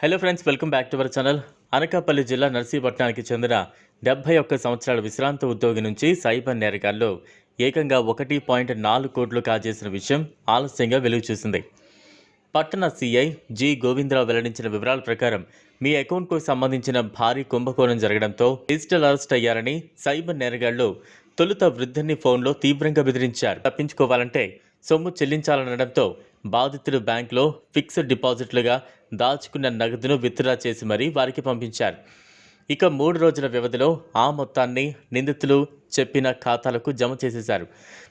Hello friends welcome back to our channel Anakapalli జిల్లా నర్సీపట్నానికి చెందిన డెబ్బై ఒక్క సంవత్సరాల విశ్రాంత ఉద్యోగి నుంచి సైబర్ నేరగాళ్ళు ఏకంగా ఒకటి పాయింట్ నాలుగు కోట్లు కాజేసిన విషయం ఆలస్యంగా వెలుగు చూసింది. పట్టణ సీఐ జి గోవిందరావు వెల్లడించిన వివరాల ప్రకారం మీ అకౌంట్కు సంబంధించిన భారీ కుంభకోణం జరగడంతో డిజిటల్ అరెస్ట్ అయ్యారని సైబర్ నేరగాళ్ళు తొలుత వృద్ధుని ఫోన్లో తీవ్రంగా బెదిరించారు. తప్పించుకోవాలంటే సొమ్ము చెల్లించాలనడంతో బాధితులు బ్యాంకులో ఫిక్స్డ్ డిపాజిట్లుగా దాచుకున్న నగదును విత్డ్రా చేసి మరీ వారికి పంపించారు. ఇక మూడు రోజుల వ్యవధిలో ఆ మొత్తాన్ని నిందితులు చెప్పిన ఖాతాలకు జమ చేసేశారు.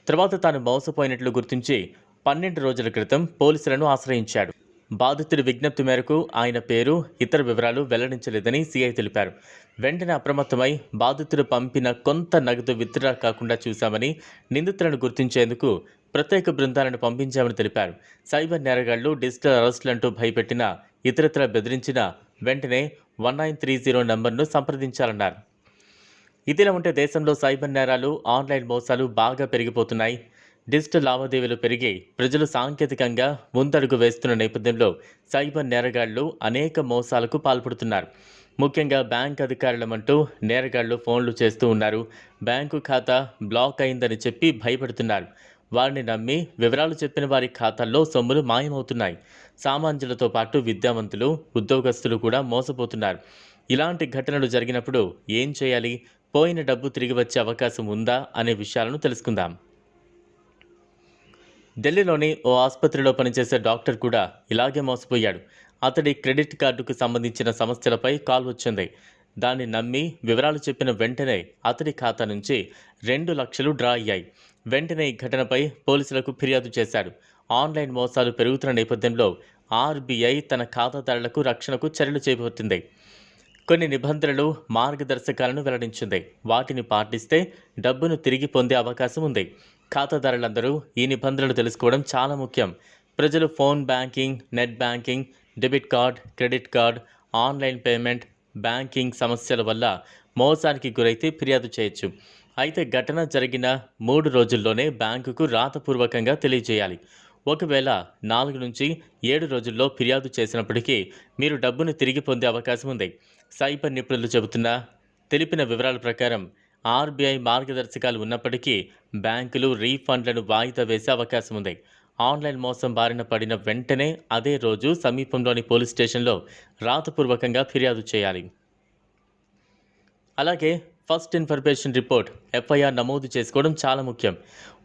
తర్వాత తాను మోసపోయినట్లు గుర్తించి పన్నెండు రోజుల క్రితం పోలీసులను ఆశ్రయించాడు. బాధితుడి విజ్ఞప్తి మేరకు ఆయన పేరు ఇతర వివరాలు వెల్లడించలేదని సీఐ తెలిపారు. వెంటనే అప్రమత్తమై బాధితుడు పంపిన కొంత నగదు విత్డ్రా కాకుండా చూశామని నిందితులను గుర్తించేందుకు ప్రత్యేక బృందాలను పంపించామని తెలిపారు. సైబర్ నేరగాళ్ళు డిజిటల్ అరెస్టులంటూ భయపెట్టిన ఇతరత్ర బెదిరించిన వెంటనే వన్ నైన్ త్రీ జీరో నంబర్ను సంప్రదించాలన్నారు. ఇదిలా ఉంటే దేశంలో సైబర్ నేరాలు ఆన్లైన్ మోసాలు బాగా పెరిగిపోతున్నాయి. డిజిటల్ లావాదేవీలు పెరిగి ప్రజలు సాంకేతికంగా ముందడుగు వేస్తున్న నేపథ్యంలో సైబర్ నేరగాళ్ళు అనేక మోసాలకు పాల్పడుతున్నారు. ముఖ్యంగా బ్యాంక్ అధికారులమంటూ నేరగాళ్ళు ఫోన్లు చేస్తూ ఉన్నారు. బ్యాంకు ఖాతా బ్లాక్ అయిందని చెప్పి భయపడుతున్నారు. వారిని నమ్మి వివరాలు చెప్పిన వారి ఖాతాల్లో సొమ్ములు మాయమవుతున్నాయి. సామాన్యులతో పాటు విద్యావంతులు ఉద్యోగస్తులు కూడా మోసపోతున్నారు. ఇలాంటి ఘటనలు జరిగినప్పుడు ఏం చేయాలి? పోయిన డబ్బు తిరిగి వచ్చే అవకాశం ఉందా? అనే విషయాలను తెలుసుకుందాం. ఢిల్లీలోని ఓ ఆసుపత్రిలో పనిచేసే డాక్టర్ కూడా ఇలాగే మోసపోయాడు. అతడి క్రెడిట్ కార్డుకు సంబంధించిన సమస్యలపై కాల్ వచ్చింది. దాన్ని నమ్మి వివరాలు చెప్పిన వెంటనే అతడి ఖాతా నుంచి రెండు లక్షలు డ్రా అయ్యాయి. వెంటనే ఈ ఘటనపై పోలీసులకు ఫిర్యాదు చేశాడు. ఆన్లైన్ మోసాలు పెరుగుతున్న నేపథ్యంలో ఆర్బీఐ తన ఖాతాదారులకు రక్షణకు చర్యలు చేపట్టింది. కొన్ని నిబంధనలు మార్గదర్శకాలను వెల్లడించింది. వాటిని పాటిస్తే డబ్బును తిరిగి పొందే అవకాశం ఉంది. ఖాతాదారులందరూ ఈ నిబంధనలు తెలుసుకోవడం చాలా ముఖ్యం. ప్రజలు phone banking net banking debit card credit card online payment banking సమస్యల వల్ల మోసానికి గురైతే ఫిర్యాదు చేయొచ్చు. అయితే ఘటన జరిగిన మూడు రోజుల్లోనే బ్యాంకుకు రాతపూర్వకంగా తెలియజేయాలి. ఒకవేళ నాలుగు నుంచి ఏడు రోజుల్లో ఫిర్యాదు చేసినప్పటికీ మీరు డబ్బును తిరిగి పొందే అవకాశం ఉంది. సైబర్ నిపుణులు చెబుతున్న తెలిపిన వివరాల ప్రకారం ఆర్బీఐ మార్గదర్శకాలు ఉన్నప్పటికీ బ్యాంకులు రీఫండ్లను వాయిదా వేసే అవకాశం ఉంది. ఆన్లైన్ మోసం బారిన పడిన వెంటనే అదే రోజు సమీపంలోని పోలీస్ స్టేషన్లో రాతపూర్వకంగా ఫిర్యాదు చేయాలి. అలాగే ఫస్ట్ ఇన్ఫర్మేషన్ రిపోర్ట్ ఎఫ్ఐఆర్ నమోదు చేసుకోవడం చాలా ముఖ్యం.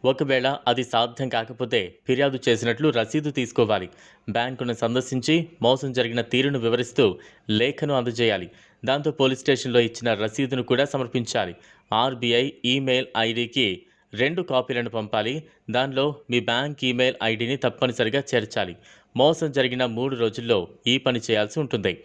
ఒకవేళ అది సాధ్యం కాకపోతే ఫిర్యాదు చేసినట్లు రసీదు తీసుకోవాలి. బ్యాంకును సందర్శించి మోసం జరిగిన తీరును వివరిస్తూ లేఖను అందజేయాలి. దాంతో పోలీస్ స్టేషన్లో ఇచ్చిన రసీదును కూడా సమర్పించాలి. ఆర్బీఐ ఈమెయిల్ ఐడికి రెండు కాపీలను పంపాలి. దానిలో మీ బ్యాంక్ ఈమెయిల్ ఐడిని తప్పనిసరిగా చేర్చాలి. మోసం జరిగిన మూడు రోజుల్లో ఈ పని చేయాల్సి ఉంటుంది.